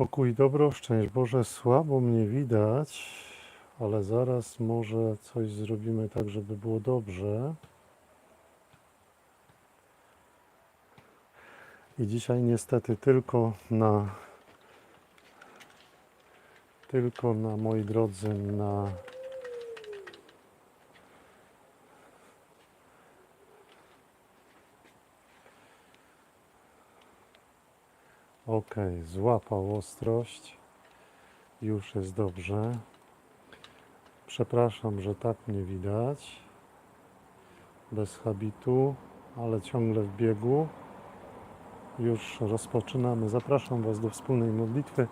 Pokój, dobro, szczęść Boże, słabo mnie widać, ale zaraz może coś zrobimy tak, żeby było dobrze. I dzisiaj niestety tylko na, tylko na moi drodzy, na Ok, złapał ostrość. Już jest dobrze. Przepraszam, że tak mnie widać. Bez habitu, ale ciągle w biegu. Już rozpoczynamy. Zapraszam Was do wspólnej modlitwy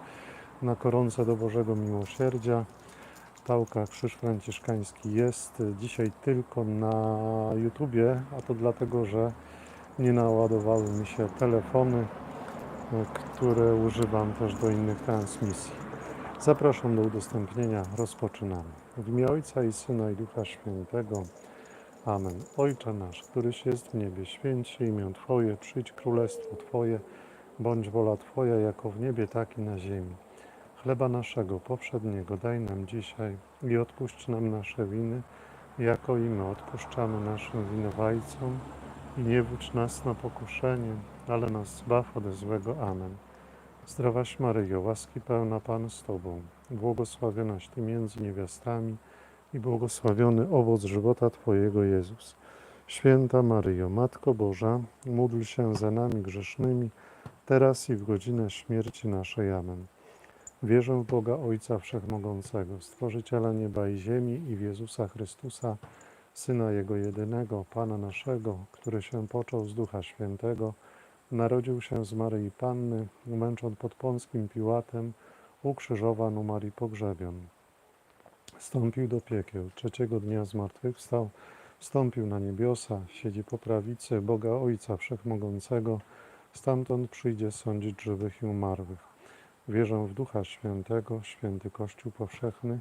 na koronce do Bożego Miłosierdzia. Tałka Krzyż Franciszkański jest dzisiaj tylko na YouTubie, a to dlatego, że nie naładowały mi się telefony które używam też do innych transmisji. Zapraszam do udostępnienia. Rozpoczynamy. W imię Ojca i Syna i Ducha Świętego. Amen. Ojcze nasz, któryś jest w niebie, święć się imię Twoje, przyjdź królestwo Twoje, bądź wola Twoja jako w niebie, tak i na ziemi. Chleba naszego poprzedniego daj nam dzisiaj i odpuść nam nasze winy, jako i my odpuszczamy naszym winowajcom nie wódź nas na pokuszenie, ale nas zbaw ode złego. Amen. Zdrowaś Maryjo, łaski pełna Pan z Tobą, błogosławionaś Ty między niewiastami i błogosławiony owoc żywota Twojego Jezus. Święta Maryjo, Matko Boża, módl się za nami grzesznymi, teraz i w godzinę śmierci naszej. Amen. Wierzę w Boga Ojca Wszechmogącego, Stworzyciela nieba i ziemi i w Jezusa Chrystusa, Syna Jego jedynego, Pana naszego, który się począł z Ducha Świętego, Narodził się z Maryi Panny, umęczon pod Pąckim Piłatem, ukrzyżowan, umarł i pogrzebion. Wstąpił do piekieł, trzeciego dnia zmartwychwstał, wstąpił na niebiosa, siedzi po prawicy Boga Ojca Wszechmogącego, stamtąd przyjdzie sądzić żywych i umarłych. Wierzę w Ducha Świętego, święty Kościół powszechny,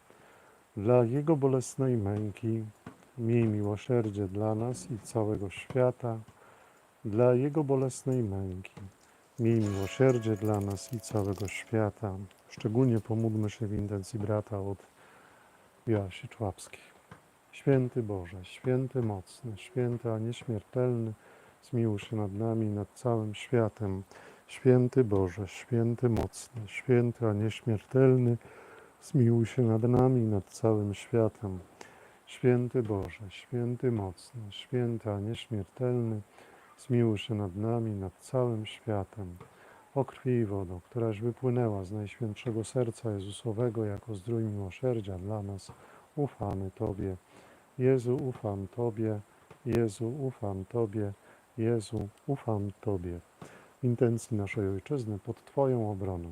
Dla Jego bolesnej męki, miej miłosierdzie dla nas i całego świata. Dla Jego bolesnej męki, miej miłosierdzie dla nas i całego świata. Szczególnie pomódlmy się w intencji brata od Joasi Człapskiej. Święty Boże, święty mocny, święty a nieśmiertelny, zmiłuj się nad nami nad całym światem. Święty Boże, święty mocny, święty a nieśmiertelny, zmiłuj się nad nami nad całym światem. Święty Boże, święty mocny, święty a nieśmiertelny, zmiłuj się nad nami nad całym światem. O krwi i wodo, któraś wypłynęła z Najświętszego Serca Jezusowego jako zdrój miłosierdzia dla nas, ufamy Tobie. Jezu, ufam Tobie. Jezu, ufam Tobie. Jezu, ufam Tobie. Intencji naszej Ojczyzny pod Twoją obroną.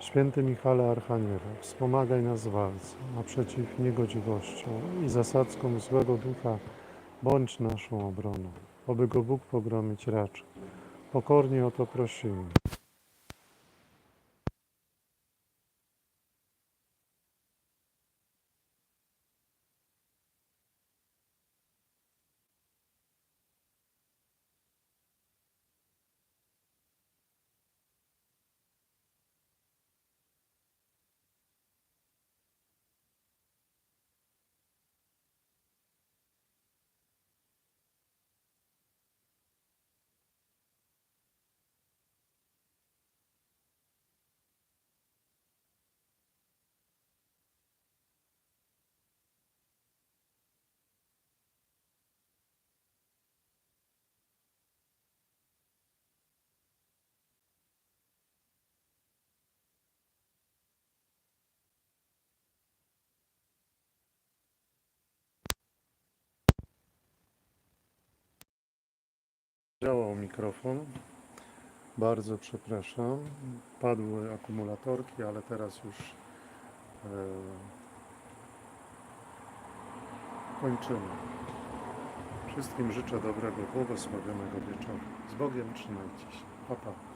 Święty Michale Archaniele, wspomagaj nas w walce naprzeciw niegodziwościom i zasadzkom złego ducha, bądź naszą obroną. Oby go Bóg pogromić raczy. Pokornie o to prosimy. Działał mikrofon. Bardzo przepraszam. Padły akumulatorki, ale teraz już e, kończymy. Wszystkim życzę dobrego, błogosławionego wieczoru. Z Bogiem trzymajcie się. Pa, pa.